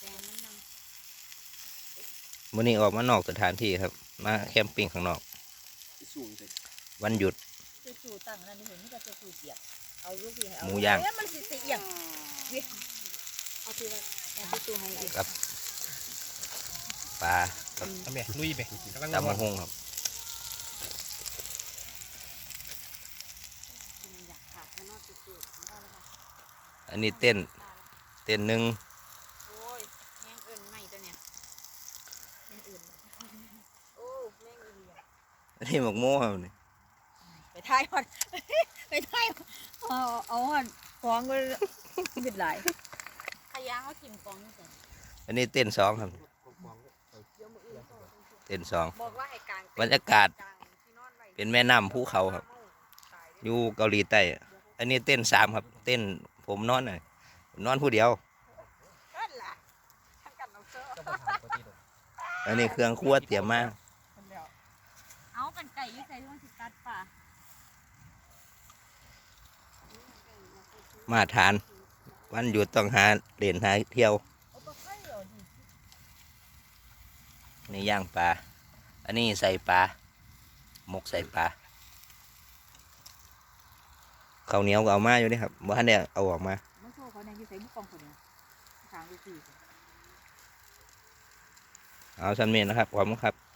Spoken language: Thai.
แกงมันนวันนี้ออกมานอกสถานที่ครับ มาแคมปิ้งข้างนอกสูงเลยวันหยุดำจะสูตั้งนั่นนี่เห็นนี่ก็จะสูเปียกเอาลูกพี่ให้เอาหมูย่าง เอ้มันสิสิเอียงเว้ยเอาที่ไว้แต่ที่ตัวให้อีกครับปลากับทำไมลุยไปกำลังตำมะฮงครับอยากขาดมันนอกสูๆมันได้แล้วค่ะอันนี้เต้น เต้นหนึ่ง โอ้ยแมงเอิญไม่ตัวเนี่ยแมง อื่นโอ้แมงอื่นอะอันนี้หมกโม่ครับนี่ไปถ่ายก่อนไปถ่ายเอาเอาอะฟองก็บิดหลายขยะเขาถิ่มฟองนี่สิอันนี้เต้นสองครับเดี๋ยวมืออื่นเขาเต้นสอง บอกว่าให้กลางบรรยากาศกลางที่นอนไว้เป็นแม่น้ำภูเขาครับ อยู่เกาหลีใต้อะอันนี้เต้นสามครับ เต้นผมนอนน่ะผมนอนผู้เดียว นั่นล่ะทำกันเอาเสื้อ ก็มาถามปกติดอก อันนี้เครื่องครัวเตรียมมาเอาเป็นไก่อยี่ใส่ที่มันสิกัดป่ามาทาน วันหยุดต้องหาเล่นหาเที่ยวเอาไปไข่เหรอดินี่ย่างปลา อันนี้ใส่ปลา หมกใส่ปลาข้าวเหนียวก็เอามาอยู่นี่ครับบ่ทันได้เอาออกมามันโซ่เขาเนี่ยอยี่ใส่บุกกองคนเนี่ยทางไปสี่ เอาชันเมนนะครับขอบคุณครับ